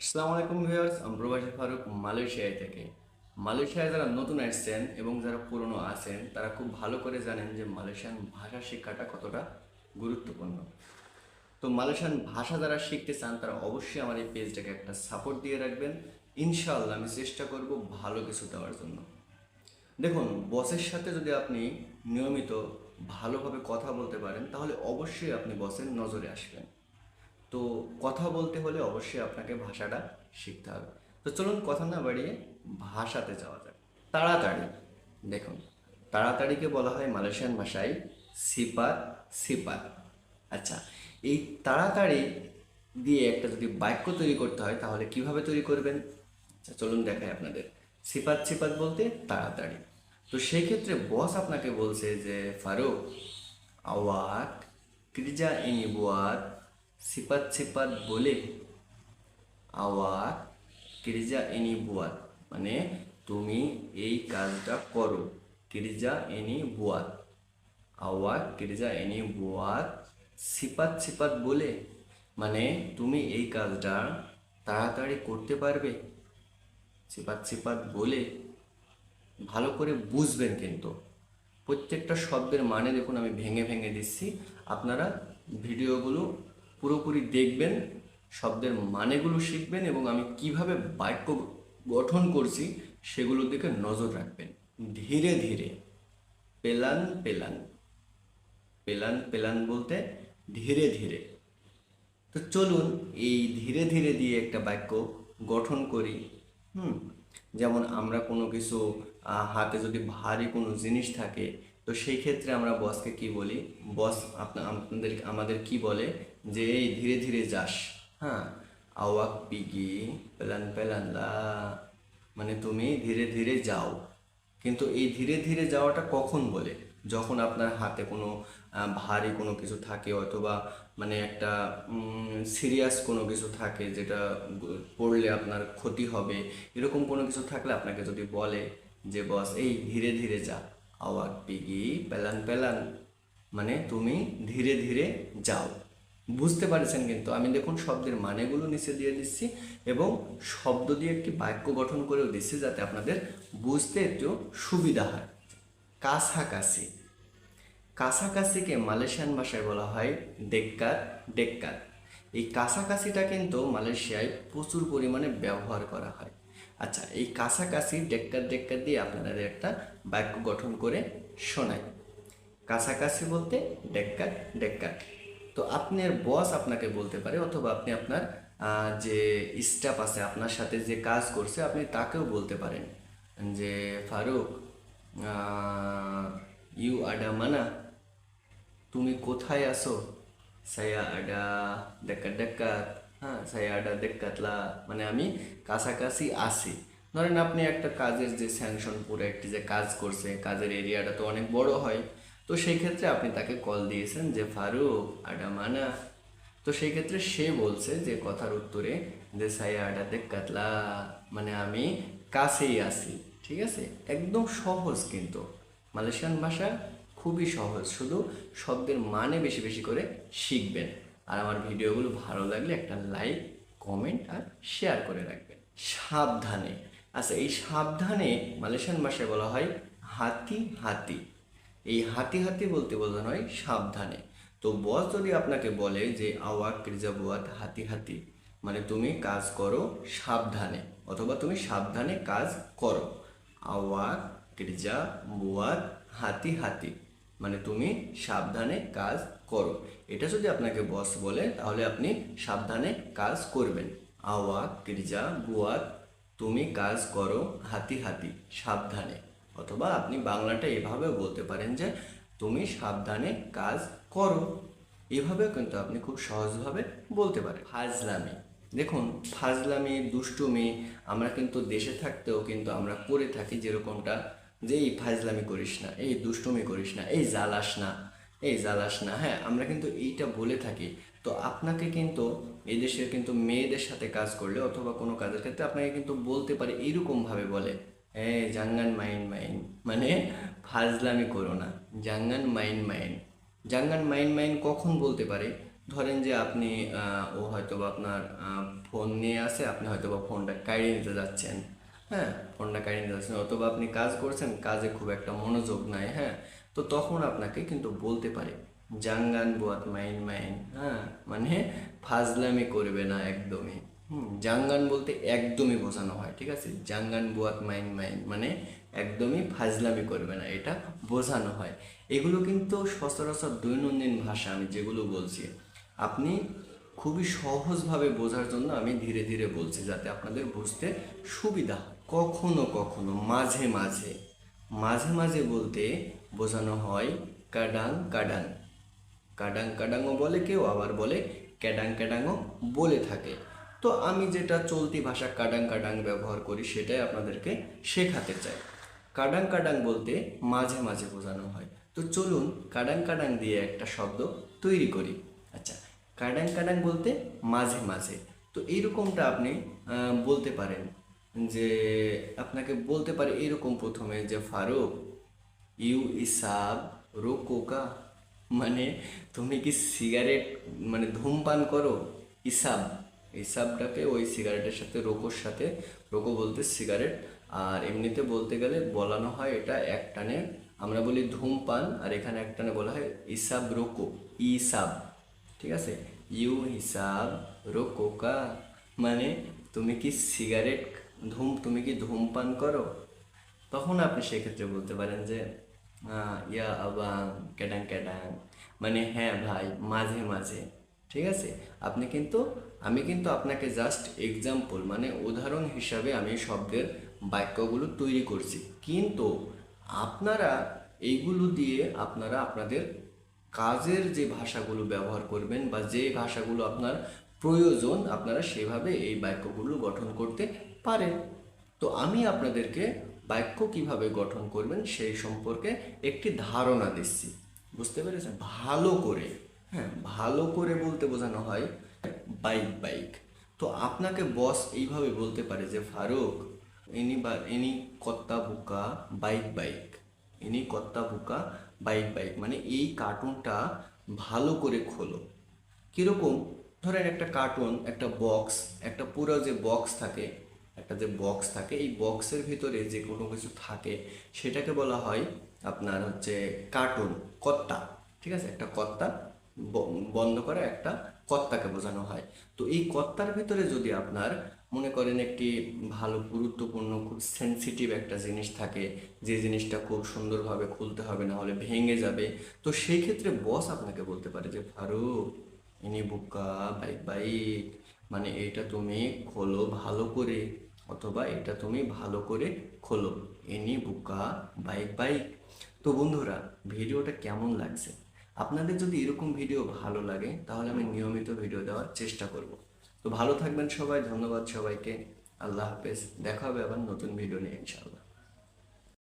আসসালামু আলাইকুম ভিউয়ার্স, আমি প্রবাসী ফারুক মালয়েশিয়ায় থেকে। মালয়েশিয়ায় যারা নতুন আসছেন এবং যারা পুরনো আছেন, তারা খুব ভালো করে জানেন যে মালয়েশিয়ান ভাষা শিক্ষাটা কতটা গুরুত্বপূর্ণ। তো মালয়েশিয়ান ভাষা যারা শিখতে চান, তারা অবশ্যই আমার এই পেজটাকে একটা সাপোর্ট দিয়ে রাখবেন। ইনশাআল্লাহ আমি চেষ্টা করব ভালো কিছু দেওয়ার জন্য। দেখুন, বসের সাথে যদি আপনি নিয়মিত ভালোভাবে কথা বলতে পারেন, তাহলে অবশ্যই আপনি বসের নজরে আসবেন। তো কথা বলতে হলে অবশ্যই আপনাকে ভাষাটা শিখতে হবে। তো চলুন কথা না বাড়িয়ে ভাষাতে যাওয়া যাক। তাড়াতাড়ি। দেখুন, তাড়াতাড়িকে বলা হয় মালয়েশিয়ান ভাষায় সিপাত সিপাত আচ্ছা এই তাড়াতাড়ি দিয়ে একটা যদি বাক্য তৈরি করতে হয়, তাহলে কীভাবে তৈরি করবেন? আচ্ছা চলুন দেখাই আপনাদের। সিপাত সিপাত বলতে তাড়াতাড়ি। তো সেই ক্ষেত্রে বস আপনাকে বলছে যে, Faruk awak kerja ini buat sifat-sifat boleh awak kerja ini buat মানে তুমি এই কাজটা করো। কিরজা এনি বুয়াত। আওয়াক কিরজা এনি বুয়াত সিপাত সিপাত বলে। মানে তুমি এই কাজটা তাড়াতাড়ি করতে পারবে। সিপাত সিপাত বলে ভালো করে বুঝবেন কিন্তু। প্রত্যেকটা শব্দের মানে দেখুন আমি ভেঙে ভেঙে দিচ্ছি। আপনারা ভিডিওগুলো পুরোপুরি দেখবেন, শব্দের মানেগুলো শিখবেন এবং আমি কীভাবে বাক্য গঠন করছি সেগুলোর দিকে নজর রাখবেন। ধীরে ধীরে, পেলান পেলান পেলান পেলান বলতে ধীরে ধীরে। তো চলুন এই ধীরে ধীরে দিয়ে একটা বাক্য গঠন করি। হুম, যেমন আমরা কোনো কিছু হাতে যদি ভারী কোনো জিনিস থাকে, তো সেই ক্ষেত্রে আমরা বসকে কি বলি? বস আপনা আপনাদের আমাদের কি বলে? যে এই ধীরে ধীরে যাস হ্যাঁ? আওয়াক পিগি, পেলান পেলান লা। মানে তুমি ধীরে ধীরে যাও। কিন্তু এই ধীরে ধীরে যাওয়াটা কখন বলে? যখন আপনার হাতে কোনো ভারী কোনো কিছু থাকে অথবা মানে একটা সিরিয়াস কোনো কিছু থাকে যেটা পড়লে আপনার ক্ষতি হবে, এরকম কোনো কিছু থাকলে আপনাকে যদি বলে যে, বস, এই ধীরে ধীরে যা। আওয়াক পিগি, পেলান পেলান। মানে তুমি ধীরে ধীরে যাও। বুঝতে পারছেন কিন্তু, আমি দেখুন শব্দের মানেগুলো নিচে দিয়ে দিচ্ছি এবং শব্দ দিয়ে একটি বাক্য গঠন করেও দিচ্ছি যাতে আপনাদের বুঝতে একটু সুবিধা হয়। কাছাকাছি। কাছাকাছিকে মালয়েশিয়ান ভাষায় বলা হয় ডেক্কাত ডেক্কাত এই কাছাকাছিটা কিন্তু মালয়েশিয়ায় প্রচুর পরিমাণে ব্যবহার করা হয়। আচ্ছা এই কাছাকাছি ডেক্কাত ডেক্কাত দিয়ে আপনাদের একটা বাক্য গঠন করে শোনায় কাছাকাছি বলতে ডেক্কাত ডেক্কাত তো আপনার বস আপনাকে বলতে পারে অথবা আপনি আপনার যে স্টাফ আছে, আপনার সাথে যে কাজ করছে, আপনি তাকেও বলতে পারেন যে, ফারুক ইউ আডা মানা, তুমি কোথায় আসো সায়া আডা দেখাত দেখাত হ্যাঁ সায়া আডা দেখাতলা মানে আমি কাছাকাছি আসি ধরেন আপনি একটা কাজের যে স্যাংশন পুরো একটি যে কাজ করছে, কাজের এরিয়াটা তো অনেক বড় হয়। তো সেই ক্ষেত্রে আপনি তাকে কল দিয়েছেন যে, ফারুক আডা মানা। তো সেই ক্ষেত্রে সে বলছে যে, কথার উত্তরে যে সায়া আডা দেখাতলা মানে আমি কাছেই আসি ঠিক আছে? একদম সহজ কিন্তু। মালয়েশিয়ান ভাষা খুবই সহজ, শুধু শব্দের মানে বেশি বেশি করে শিখবেন। আর আমার ভিডিওগুলো ভালো লাগলে একটা লাইক কমেন্ট আর শেয়ার করে রাখবেন। সাবধানে। আচ্ছা এই সাবধানে মালয়েশিয়ান ভাষায় বলা হয় হাতি হাতি এই হাতি হাতি বলতে বোঝানো হয় সাবধানে। তো বস যদি আপনাকে বলে যে, আওয়াক ক্রিজাবুয়াত হাতি হাতি মানে তুমি কাজ করো সাবধানে, অথবা তুমি সাবধানে কাজ করো। আওয়াক ক্রিজা বুয়াত হাতি হাতি মানে তুমি সাবধানে কাজ করো। এটা যদি আপনাকে বস বলে, তাহলে আপনি সাবধানে কাজ করবেন। আওয়াক ক্রিজা বুয়াত তুমি কাজ করো হাতি হাতি, সাবধানে। অথবা আপনি বাংলাটা এভাবেও বলতে পারেন যে তুমি সাবধানে কাজ করো। এভাবেও কিন্তু আপনি খুব সহজভাবে বলতে পারেন। ফাজলামি। দেখুন, ফাজলামি, দুষ্টুমি, আমরা কিন্তু দেশে থাকতেও কিন্তু আমরা করে থাকি যেরকমটা যে এই ফাজলামি করিস না, এই দুষ্টুমি করিস না, এই জ্বালাস না, এই জ্বালাস না। হ্যাঁ আমরা কিন্তু এইটা বলে থাকি। তো আপনাকে কিন্তু এই দেশের কিন্তু মেয়েদের সাথে কাজ করলে অথবা কোনো কাজের ক্ষেত্রে আপনাকে কিন্তু বলতে পারে এইরকমভাবে বলে। এ, জাঙ্গান মাইন মাইন। মানে ফাজলামি করো না। জাঙ্গান মাইন মাইন। জাঙ্গান মাইন মাইন কখন বলতে পারে? ধরেন যে আপনি ও হয়তো বা আপনার ফোন নিয়ে আসে, আপনি হয়তো বা ফোনটা কাড়িয়ে নিতে যাচ্ছেন। হ্যাঁ ফোনটা কাড়িয়ে নিতে যাচ্ছেন। অথবা আপনি কাজ করছেন, কাজে খুব একটা মনোযোগ নাই হ্যাঁ। তো তখন আপনাকে কিন্তু বলতে পারে, জাঙ্গান বুয়াত মাইন মাইন। হ্যাঁ মানে ফাজলামি করবে না একদমই। হুম। জাঙ্গান বলতে একদমই বোঝানো হয়, ঠিক আছে? জাঙ্গান বুয়াত মাইন মাইন মানে একদমই ফাজলামি করবে না, এটা বোঝানো হয়। এগুলো কিন্তু সচরাচর দৈনন্দিন ভাষা, আমি যেগুলো বলছি। আপনি খুবই সহজভাবে বোঝার জন্য আমি ধীরে ধীরে বলছি, যাতে আপনাদের বুঝতে সুবিধা কখনো কখনো, মাঝে মাঝে মাঝে মাঝে বলতে বোঝানো হয় কাডাং কাডাং। কাডাং কাডাংও বলে কেউ, আবার বলে ক্যাডাং ক্যাডাংও বলে থাকে। তো আমি যেটা চলতি ভাষা কাডাং কাডাং ব্যবহার করি, সেটাই আপনাদেরকে শেখাতে চাই। কাডাং কাডাং বলতে মাঝে মাঝে বোঝানো হয়। তো চলুন কাডাং কাডাং দিয়ে একটা শব্দ তৈরি করি। আচ্ছা কাডাং কাডাং বলতে মাঝে মাঝে। তো এইরকমটা আপনি বলতে পারেন যে আপনাকে বলতে পারে এরকম প্রথমে যে ফারুক, ইউ ইসাব রোকোকা। মানে তুমি কি সিগারেট মানে ধূমপান করো? ইসাব। ইসাবটাকে ওই সিগারেটের সাথে রোকোর সাথে রোকো বলতে সিগারেট। আর এমনিতে বলতে গেলে বলানো হয় এটা এক টানে, আমরা বলি ধূমপান, আর এখানে এক টানে বলা হয় ইসাব রোকো ইসাব ঠিক আছে? ইউ হিসাব রোকোকা মানে তুমি কি সিগারেট, ধূম, তুমি কি ধূমপান করো? তখন আপনি সেক্ষেত্রে বলতে পারেন যে ইয়া আবাং ক্যাডাং ক্যাডাং মানে হ্যাঁ ভাই, মাঝে মাঝে। ঠিক আছে? আপনি কিন্তু আমি কিন্তু আপনাকে জাস্ট এক্সাম্পল মানে উদাহরণ হিসাবে আমি শব্দের বাক্যগুলো তৈরি করছি। কিন্তু আপনারা এইগুলো দিয়ে আপনারা আপনাদের কাজের যে ভাষাগুলো ব্যবহার করবেন বা যে ভাষাগুলো আপনার প্রয়োজন, আপনারা সেভাবে এই বাক্যগুলো গঠন করতে পারেন। তো আমি আপনাদেরকে বাক্য কীভাবে গঠন করবেন সেই সম্পর্কে একটি ধারণা দিচ্ছি। বুঝতে পেরেছেন? ভালো করে হ্যাঁ ভালো করে বলতে বোঝানো হয়। বাইক বাইক তো আপনাকে বস এইভাবে বলতে পারে যে, ফারুক, ইনি বা, ইনি কত্তা বুকা বাইক বাইক ইনি কত্তা বুকা বাইক বাইক মানে এই কার্টুনটা ভালো করে খোলো। কীরকম? ধরেন একটা কার্টুন একটা বক্স একটা পুরো যে বক্স থাকে, একটা যে বক্স থাকে, এই বক্সের ভিতরে যে কোনো কিছু থাকে, সেটাকে বলা হয় আপনার হচ্ছে কার্টুন কর্তা ঠিক আছে? একটা কর্তা ব- বন্ধ করা একটা কর্তাকে বোঝানো হয়। তো এই কর্তার ভিতরে যদি আপনার মনে করেন একটি ভালো, গুরুত্বপূর্ণ, খুব সেনসিটিভ একটা জিনিস থাকে, যে জিনিসটা খুব সুন্দরভাবে খুলতে হবে, না হলে ভেঙে যাবে, তো সেই ক্ষেত্রে বস আপনাকে বলতে পারে যে, ফারুক, ইনি বুকা বাইক বাইক মানে এটা তুমি খোলো ভালো করে, অথবা এটা তুমি ভালো করে খোলো এনি বুকা বাইক বাইক তো বন্ধুরা, ভিডিওটা কেমন লাগছে? আপনাদের যদি এরকম ভিডিও ভালো লাগে, তাহলে আমি নিয়মিত ভিডিও দেওয়ার চেষ্টা করব। তো ভালো থাকবেন সবাই, ধন্যবাদ সবাইকে। আল্লাহ হাফেজ। দেখা হবে আবার নতুন ভিডিও নিয়ে, ইনশাআল্লাহ।